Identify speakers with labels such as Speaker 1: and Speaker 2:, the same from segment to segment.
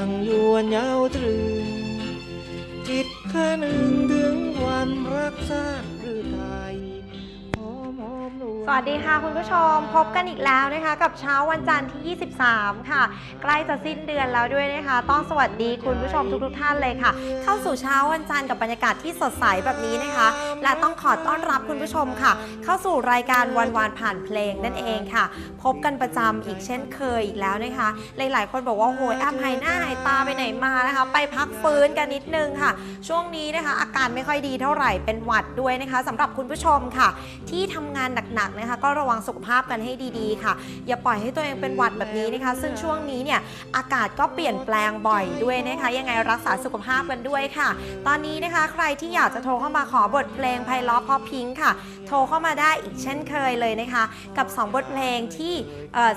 Speaker 1: ช่างยวนเย้าตรึงจิตข้าหนึ่งถึงวันรักษา
Speaker 2: สวัสดีค่ะคุณผู้ชมพบกันอีกแล้วนะคะ กับเช้าวันจันทร์ที่ 23 ค่ะ ใกล้จะสิ้นเดือนแล้วด้วยนะคะ ต้องสวัสดีคุณผู้ชมทุกๆท่านเลยค่ะ เข้าสู่เช้าวันจันทร์กับบรรยากาศที่สดใสแบบนี้นะคะ และต้องขอต้อนรับคุณผู้ชมค่ะ เข้าสู่รายการวันวานผ่านเพลงนั่นเองค่ะ พบกันประจำอีกเช่นเคยอีกแล้วนะคะ หลายๆ คนบอกว่าโหยแอมหายหน้าหายตาไปไหนมานะคะ ไปพักฟื้นกันนิดนึงค่ะ ช่วงนี้นะคะ อาการไม่ค่อยดีเท่าไหร่เป็นหวัดด้วยนะคะสำหรับคุณผู้ชมค่ะ ที่ทำงานหนักหนักนะคะ ก็ระวังสุขภาพกันให้ดีๆ ค่ะ อย่าปล่อยให้ตัวเองเป็นหวัดแบบนี้นะคะ ซึ่งช่วงนี้เนี่ยอากาศก็เปลี่ยนแปลงบ่อยด้วยนะคะ ยังไงรักษาสุขภาพกันด้วยค่ะ ตอนนี้นะคะ ใครที่อยากจะโทรเข้ามาขอบทเพลงไพเราะเพราะพิงค์ค่ะ โทรเข้ามาได้อีกเช่นเคยเลยนะคะ กับ 2 บทเพลงที่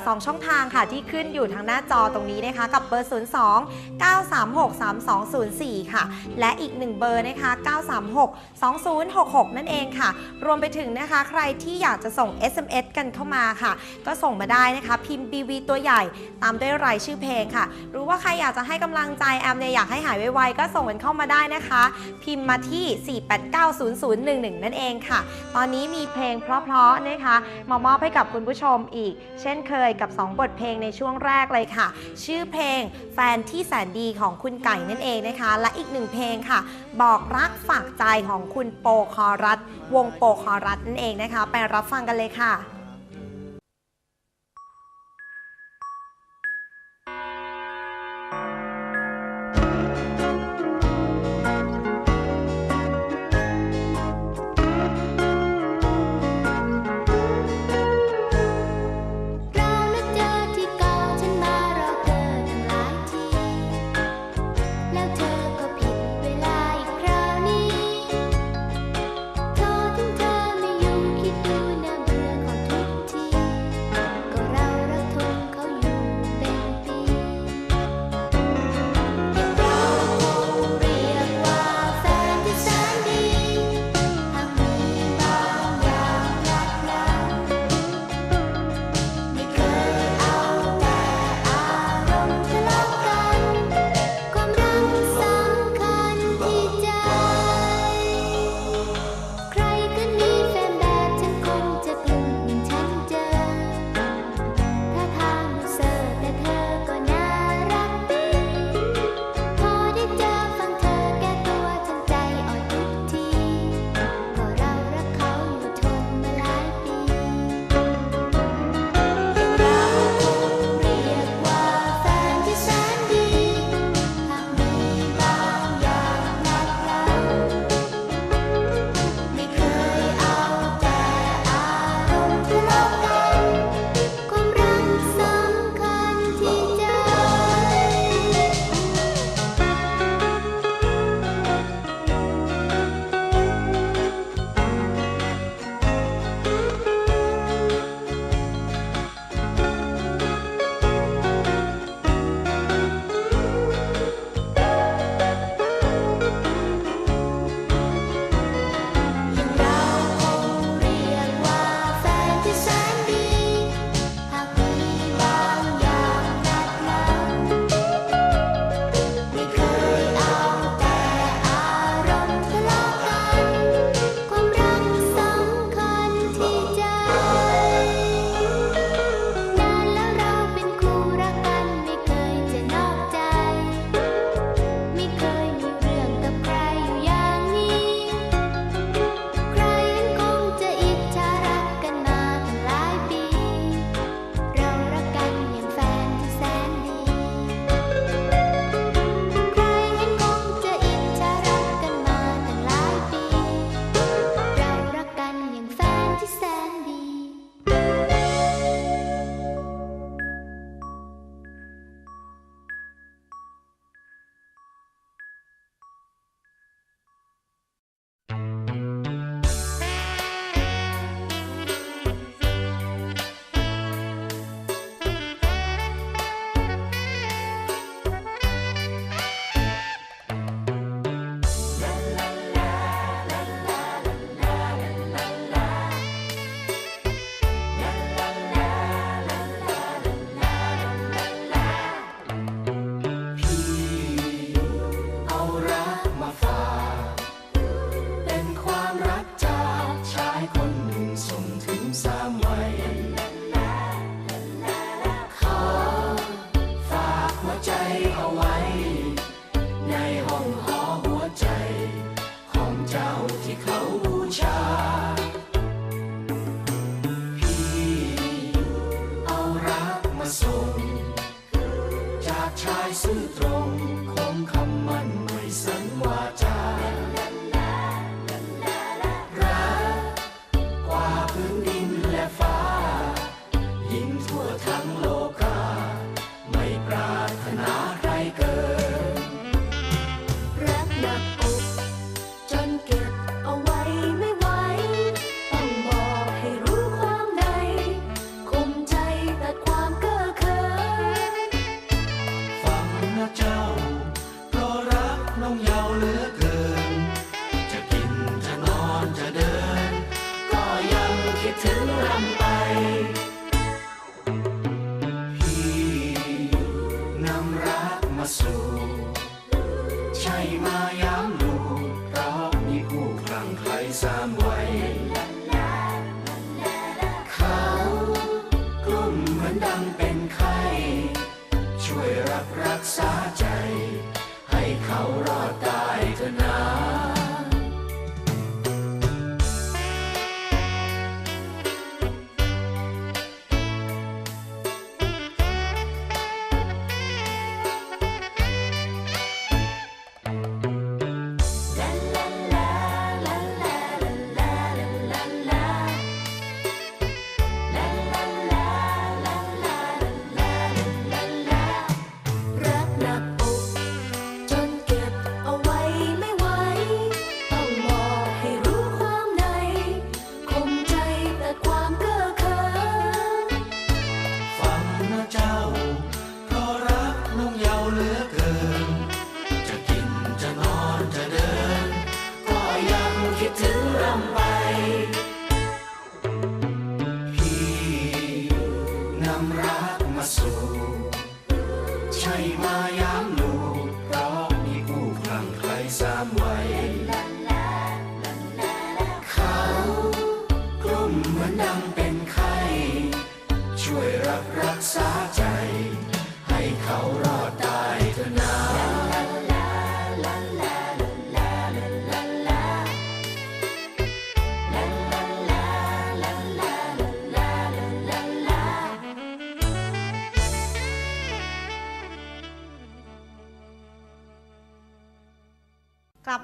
Speaker 2: สองช่องทางค่ะที่ขึ้นอยู่ทางหน้าจอตรงนี้นะคะ กับเบอร์ 02 936 3204 ค่ะ และอีก 1 เบอร์นะคะ 936 2066 นั่นเองค่ะ รวมไปถึงนะคะใครที่อยากจะส่ง SMS กันเข้ามาค่ะ ก็ส่งมาได้นะคะ พิมพ์ BV ตัวใหญ่ตามด้วยรายชื่อเพลงค่ะหรือว่าใครอยากจะให้กำลังใจแอมเนี่ยอยากให้หายไวๆก็ส่งกันเข้ามาได้นะคะ พิมพ์มาที่ 4890011 นั่นเองค่ะ ตอนนี้มีเพลงเพราะๆนะคะมามอบให้กับคุณผู้ชมอีก เช่นเคยกับ 2 บทเพลงในช่วงแรกเลยค่ะ ชื่อเพลงแฟนที่แสนดีของคุณไก่นั่นเองนะคะ และอีกหนึ่งเพลงค่ะ บอกรักฝากใจของคุณโปคอรัตวงโปคอรัตนั่นเองนะคะ ไปรับฟังกันเลยค่ะ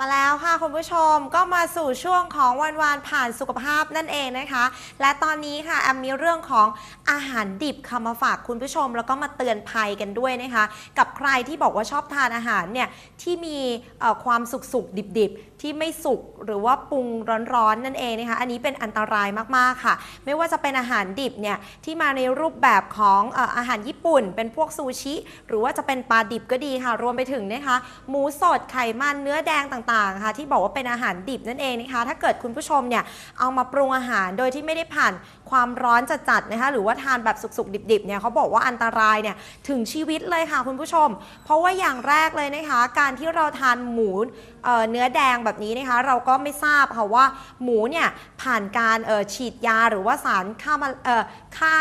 Speaker 3: มาแล้ว ค่ะ
Speaker 4: คุ
Speaker 2: ณผู้ชมก็มาสู่ช่วงของวันวานผ่านสุขภาพนั่นเองนะคะ และตอนนี้ค่ะแอมมีเรื่องของอาหารดิบค่ะมาฝากคุณผู้ชม แล้วก็มาเตือนภัยกันด้วยนะคะ กับใครที่บอกว่าชอบทานอาหารเนี่ยที่มีความสุกสุกดิบๆ ที่ไม่สุกหรือว่าปรุงร้อนๆนั่นเองนะคะ อันนี้เป็นอันตรายมากๆค่ะ ไม่ว่าจะเป็นอาหารดิบเนี่ยที่มาในรูปแบบของเอ่ออาหารญี่ปุ่น เป็นพวกซูชิ หรือว่าจะเป็นปลาดิบก็ดีค่ะ รวมไปถึงนะคะหมูสดไขมันเนื้อแดงต่างๆค่ะที่บอกว่าเป็นอาหารดิบนั่นเองนะคะถ้าเกิดคุณผู้ชมเนี่ยเอามาปรุงอาหารโดยที่ไม่ได้ผ่านความร้อนจัดๆนะคะหรือว่าทานแบบสุกๆดิบๆเนี่ยเขาบอกว่าอันตรายเนี่ยถึงชีวิตเลยค่ะคุณผู้ชม เพราะว่าอย่างแรกเลยนะคะ การที่เราทานหมูเเนื้อแดงแบบนี้นะคะ เราก็ไม่ทราบค่ะว่าหมูเนี่ยผ่านการฉีดยาหรือว่าสารฆ่ามฆ่า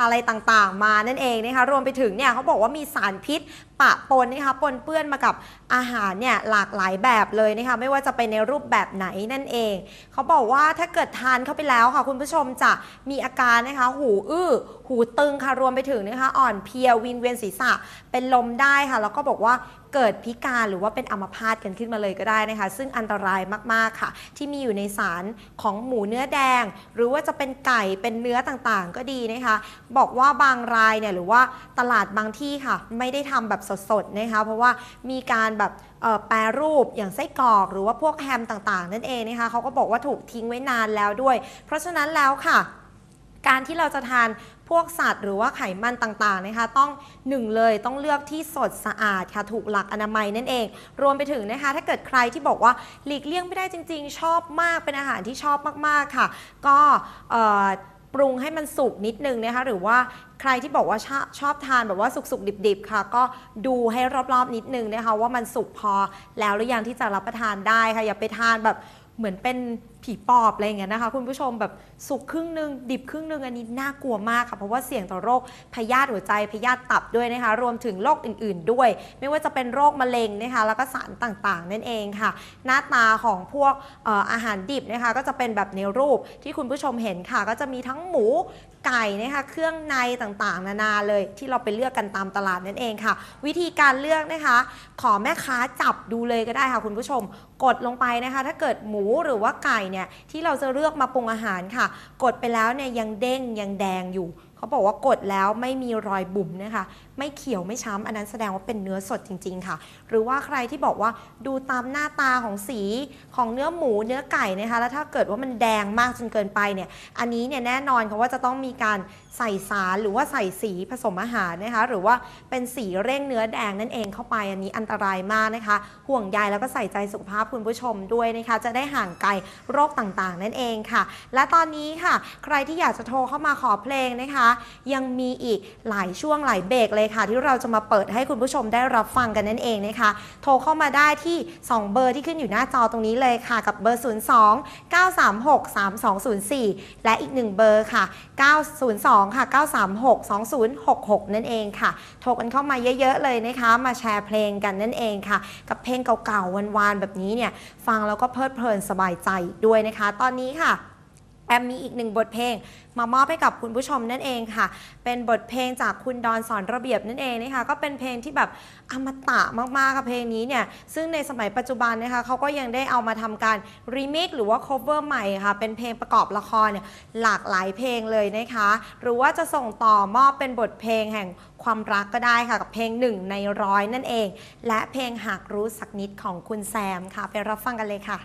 Speaker 2: อะไรต่างๆ มานั่นเองนะคะรวมไปถึงเนี่ยเขาบอกว่ามีสารพิษ ปะปนนะคะปนเปื้อนมากับอาหารเนี่ยหลากหลายแบบเลยนะคะไม่ว่าจะเป็นในรูปแบบไหนนั่นเอง เขาบอกว่าถ้าเกิดทานเข้าไปแล้วค่ะ คุณผู้ชมจะมีอาการนะคะหูอื้อหูตึงค่ะรวมไปถึงนะคะอ่อนเพลียวิงเวียนศีรษะเป็นลมได้ค่ะ แล้วก็บอกว่า เกิดพิการหรือว่าเป็นอัมพาตกันขึ้นมาเลยก็ได้นะคะ ซึ่งอันตรายมาก ๆ ค่ะ ที่มีอยู่ในสารของหมูเนื้อแดง หรือว่าจะเป็นไก่เป็นเนื้อต่างๆ ก็ดีนะคะ บอกว่าบางรายเนี่ยหรือว่าตลาดบางที่ค่ะ ไม่ได้ทำแบบสดๆนะคะ เพราะว่ามีการแบบแปรรูปอย่างไส้กรอกหรือว่าพวกแฮมต่างๆ นั่นเองนะคะเขาก็บอกว่าถูกทิ้งไว้นานแล้วด้วย เพราะฉะนั้นแล้วค่ะการที่เราจะทาน วกสัตว์หรือว่าไขมันต่างๆนะคะ ต้องหนึ่งเลยต้องเลือกที่สดสะอาดค่ะถูกหลักอนามัยนั่นเอง รวมไปถึงนะคะ ถ้าเกิดใครที่บอกว่าหลีกเลี่ยงไม่ได้จริง ๆ ชอบมากเป็นอาหารที่ชอบมากๆค่ะ ก็ปรุงให้มันสุกนิดนึงนะคะหรือว่าใครที่บอกว่าชอชอบทานแบบว่าสุกๆ ดิบๆ ค่ะ ก็ดูให้รอบๆ นิดนึงนะคะว่ามันสุกพอแล้วหรือยังที่จะรับประทานได้ค่ะ อย่าไปทานแบบเหมือนเป็น ผีปอบอะไรอย่างเงี้ยนะคะ คุณผู้ชมแบบสุกครึ่งหนึ่งดิบครึ่งหนึ่งอันนี้น่ากลัวมากค่ะ เพราะว่าเสี่ยงต่อโรคพยาธิหัวใจพยาธิตับด้วยนะคะ รวมถึงโรคอื่น ๆ ด้วย ไม่ว่าจะเป็นโรคมะเร็งนะคะ แล้วก็สารต่างๆ นั่นเองค่ะ หน้าตาของพวกอออาหารดิบนะคะ ก็จะเป็นแบบในรูปที่คุณผู้ชมเห็นค่ะ ก็จะมีทั้งหมูไก่นะคะเครื่องในต่างๆ นานาเลยที่เราไปเลือกกันตามตลาดนั่นเองค่ะ วิธีการเลือกนะคะ ขอแม่ค้าจับดูเลยก็ได้ค่ะ คุณผู้ชม กดลงไปนะคะ ถ้าเกิดหมูหรือว่าไก่เนี่ยที่เราจะเลือกมาปรุงอาหารค่ะ กดไปแล้วเนี่ยยังเด้งยังแดงอยู่ เขาบอกว่ากดแล้วไม่มีรอยบุ๋มนะคะ ไม่เขียวไม่ช้ำอันนั้นแสดงว่าเป็นเนื้อสดจริง ๆ ค่ะ หรือว่าใครที่บอกว่าดูตามหน้าตาของสีของเนื้อหมูเนื้อไก่นะคะ แล้วถ้าเกิดว่ามันแดงมากจนเกินไปเนี่ย อันนี้เนี่ยแน่นอนค่ะว่าจะต้องมีการใส่สารหรือว่าใส่สีผสมอาหารนะคะ หรือว่าเป็นสีเร่งเนื้อแดงนั่นเองเข้าไป อันนี้อันตรายมากนะคะ ห่วงใยแล้วก็ใส่ใจสุขภาพคุณผู้ชมด้วยนะคะ จะได้ห่างไกลโรคต่างๆ นั่นเองค่ะ และตอนนี้ค่ะ ใครที่อยากจะโทรเข้ามาขอเพลงนะคะ ยังมีอีกหลายช่วงหลายเบรกเลยค่ะที่เราจะมาเปิดให้คุณผู้ชมได้รับฟังกันนั่นเองนะคะ โทรเข้ามาได้ที่ 2 เบอร์ที่ขึ้นอยู่หน้าจอตรงนี้เลยค่ะ กับเบอร์ 02 936 3204 และอีก 1 เบอร์ค่ะ 902 ค่ะ 936 2066 นั่นเองค่ะ โทรกันเข้ามาเยอะๆเลยนะคะ มาแชร์เพลงกันนั่นเองค่ะ กับเพลงเก่าๆวานๆแบบนี้เนี่ย ฟังแล้วก็เพลิดเพลินสบายใจด้วยนะคะ ตอนนี้ค่ะ แอมมีอีกหนึ่งบทเพลง มามอบให้กับคุณผู้ชมนั่นเองค่ะ เป็นบทเพลงจากคุณดอนสอนระเบียบนั่นเองนะคะก็เป็นเพลงที่แบบอมตะมากๆค่ะเพลงนี้เนี่ยซึ่งในสมัยปัจจุบันนะคะเขาก็ยังได้เอามาทำการรีเมิกหรือว่า cover ใหม่ค่ะ เป็นเพลงประกอบละครเนี่ยหลากหลายเพลงเลยนะคะ หรือว่าจะส่งต่อมอบเป็นบทเพลงแห่งความรักก็ได้ค่ะกับเพลงหนึ่งในร้อยนั่นเอง และเพลงหากรู้สักนิดของคุณแซมค่ะ ไปรับฟังกันเลยค่ะ